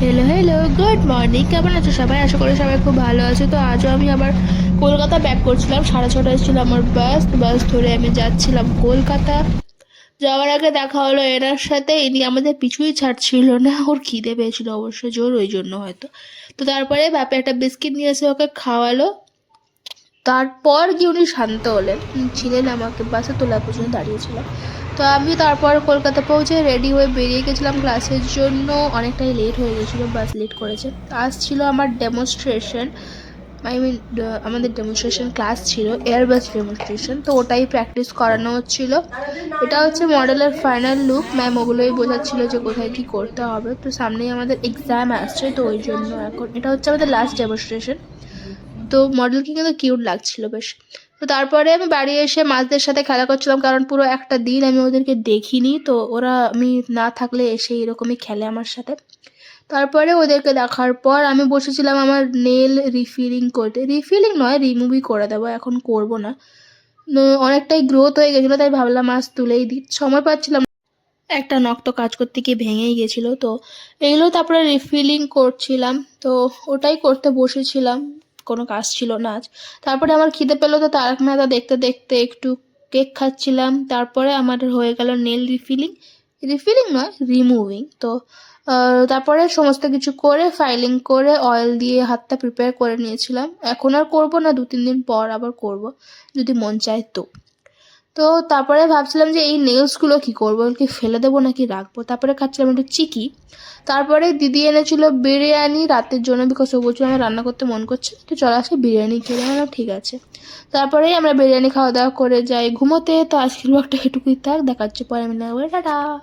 Hello hello good morning কেমন আছো সবাই? আশা করি সবাই খুব ভালো আছে। তো আজও আমি আবার কলকাতা ব্যাক করছিলাম। সাড়ে ছটায় ছিল আমার বাস বাস ধরে আমি যাচ্ছিলাম কলকাতা। যাওয়ার আগে দেখা হলো এনার সাথে। ইনি আমাদের পিছুই ছাড়ছিল না। ওর খিদে পেয়েছিল অবশ্যই জোর, ওই জন্য হয়তো। তো তারপরে বাপে একটা বিস্কিট নিয়ে এসে ওকে খাওয়ালো। তারপর গিয়ে উনি শান্ত হলেন। ছিলেন আমাকে বাসে তোলা পর্যন্ত দাঁড়িয়েছিলাম তো আমি তারপর কলকাতা পৌঁছে রেডি হয়ে বেরিয়ে গেছিলাম ক্লাসের জন্য। অনেকটাই লেট হয়ে গেছিল বাস লেট করেছে। আজ ছিল আমার ডেমনস্ট্রেশন আই মিন আমাদের ডেমনস্ট্রেশন ক্লাস ছিল এয়ারবাস ডেমনস্ট্রেশন তো ওটাই প্র্যাকটিস করানো হচ্ছিল। এটা হচ্ছে মডেলের ফাইনাল লুক ম্যাম ওগুলোই বোঝাচ্ছিল যে কোথায় কী করতে হবে। তো সামনেই আমাদের এক্সাম আসছে, তো ওই জন্য এখন এটা হচ্ছে আমাদের লাস্ট ডেমনস্ট্রেশন তো মডেলকে কিন্তু কিউট লাগছিল বেশ। তো তারপরে আমি বাড়ি এসে মাছদের সাথে খেলা করছিলাম, কারণ পুরো একটা দিন আমি ওদেরকে দেখিনি, তো ওরা আমি না থাকলে এসে এরকমই খেলে আমার সাথে। তারপরে ওদেরকে দেখার পর আমি বসেছিলাম আমার নেল রিফিলিং করতে। রিফিলিং নয় রিমুভই করে দেবো, এখন করব না। অনেকটাই গ্রোথ হয়ে গেছিল, তাই ভাবলাম মাছ তুলেই দিই। সময় পাচ্ছিলাম একটা নখ তো কাজ করতে গিয়ে ভেঙেই গেছিল, তো এগুলো তারপরে রিফিলিং করছিলাম, তো ওটাই করতে বসেছিলাম। কোনো কাজ ছিল না আজ। তারপরে আমার খিদে পেল তো তারক মেহতা দেখতে দেখতে একটু কেক খাচ্ছিলাম। তারপরে আমার হয়ে গেল নেল রিফিলিং রিফিলিং নয় রিমুভিং তো তারপরে সমস্ত কিছু করে ফাইলিং করে অয়েল দিয়ে হাতটা প্রিপেয়ার করে নিয়েছিলাম। এখন আর করব না দু তিন দিন পর আবার করব, যদি মন চায় তো। তো তারপরে ভাবছিলাম যে এই নেলসগুলো কি করব? কি, ফেলে দেবো নাকি রাখব? তারপরে খাচ্ছিলাম একটু চিকি। তারপরে দিদি এনেছিল বিরিয়ানি রাতের জন্য বিকজ ও বলছিল আমার রান্না করতে মন করছে। তো চলে আসে, বিরিয়ানি খেয়ে আমার ঠিক আছে। তারপরেই আমরা বিরিয়ানি খাওয়া দাওয়া করে যাই ঘুমোতে। তো আজকের একটা এটুকুই থাক দেখাচ্ছে পরে, আমি টাটা।